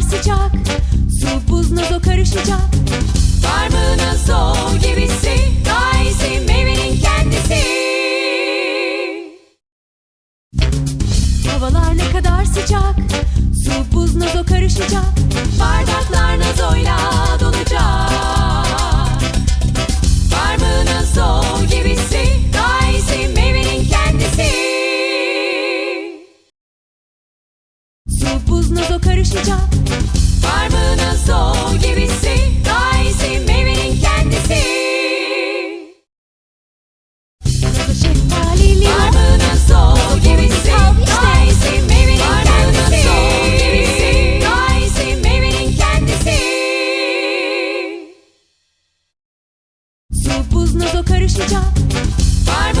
kadar sıcak Su buz nazo karışacak. Var mı nazo gibisi? Gayesi meyvenin kendisi. Havalar ne kadar sıcak Nazo karışacak. Var mı Nazo gibisi Gayesi meyvenin kendisi. Nazo şeftalili gibisi Gayesi meyvenin kendisi. Gayesi kendisi. Su buz Nazo karışacak. Var